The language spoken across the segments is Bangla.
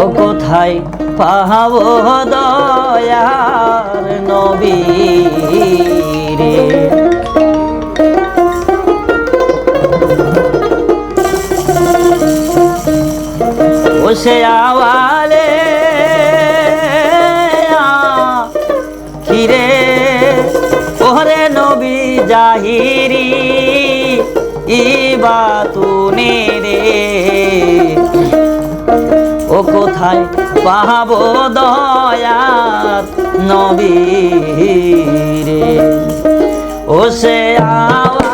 ও কোথায় পাহাব দয়ার নবী রে? ও সে আওয়ালে খিরে ওরে নবী জাহিরি ইবা তুনি রে। ও কোথায় পাহাব দয়াত নবী রে ও সে আওয়া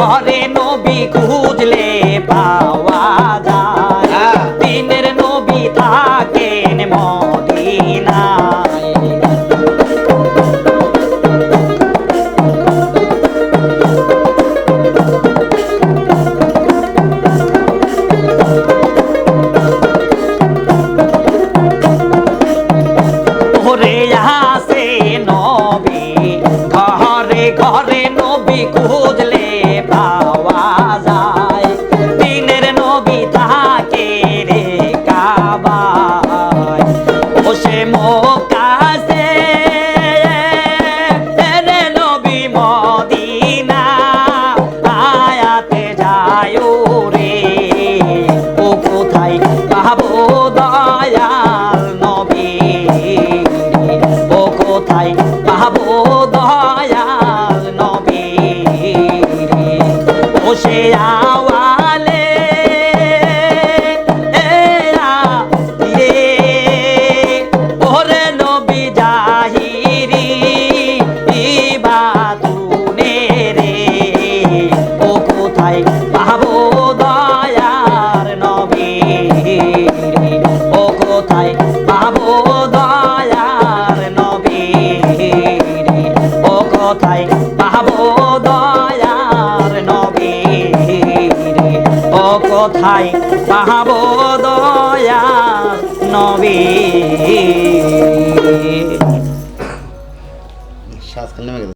Bahar দয়াল নবীর। বসে আওয়ালে ওরে নবী রে। ও কোথায় পাবো দয়ার নবীর? ও কোথায় কোথায় পাহাব দয়া নবী।